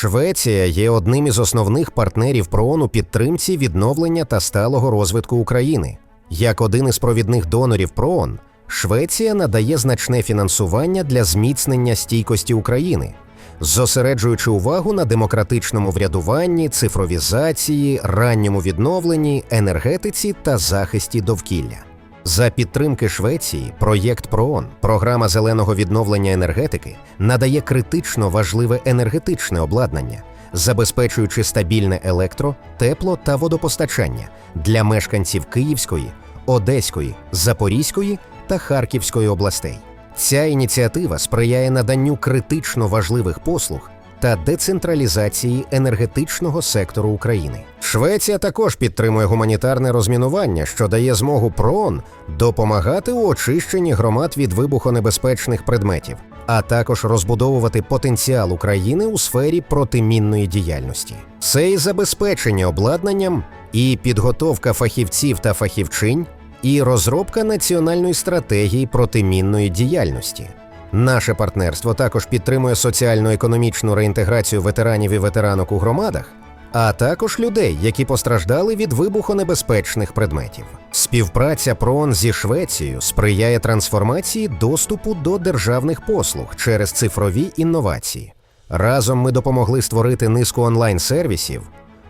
Швеція є одним із основних партнерів ПРООН у підтримці відновлення та сталого розвитку України. Як один із провідних донорів ПРООН, Швеція надає значне фінансування для зміцнення стійкості України, зосереджуючи увагу на демократичному врядуванні, цифровізації, ранньому відновленні, енергетиці та захисті довкілля. За підтримки Швеції, проєкт ПРООН, програма зеленого відновлення енергетики, надає критично важливе енергетичне обладнання, забезпечуючи стабільне електро, тепло та водопостачання для мешканців Київської, Одеської, Запорізької та Харківської областей. Ця ініціатива сприяє наданню критично важливих послуг та децентралізації енергетичного сектору України. Швеція також підтримує гуманітарне розмінування, що дає змогу ПРООН допомагати у очищенні громад від вибухонебезпечних предметів, а також розбудовувати потенціал України у сфері протимінної діяльності. Це і забезпечення обладнанням, і підготовка фахівців та фахівчинь, і розробка національної стратегії протимінної діяльності. Наше партнерство також підтримує соціально-економічну реінтеграцію ветеранів і ветеранок у громадах, а також людей, які постраждали від вибухонебезпечних предметів. Співпраця ПРООН зі Швецією сприяє трансформації доступу до державних послуг через цифрові інновації. Разом ми допомогли створити низку онлайн-сервісів,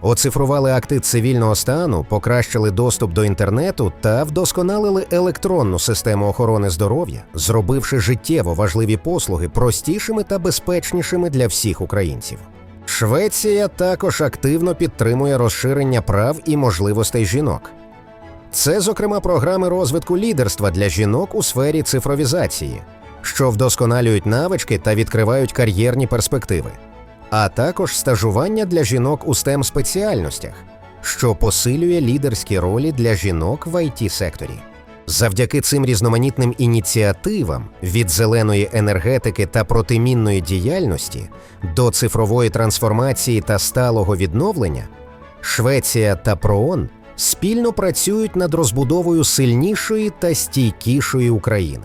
оцифрували акти цивільного стану, покращили доступ до інтернету та вдосконалили електронну систему охорони здоров'я, зробивши життєво важливі послуги простішими та безпечнішими для всіх українців. Швеція також активно підтримує розширення прав і можливостей жінок. Це, зокрема, програми розвитку лідерства для жінок у сфері цифровізації, що вдосконалюють навички та відкривають кар'єрні перспективи, а також стажування для жінок у stem спеціальностях, що посилює лідерські ролі для жінок в it секторі. Завдяки цим різноманітним ініціативам від зеленої енергетики та протимінної діяльності до цифрової трансформації та сталого відновлення, Швеція та ПРООН спільно працюють над розбудовою сильнішої та стійкішої України.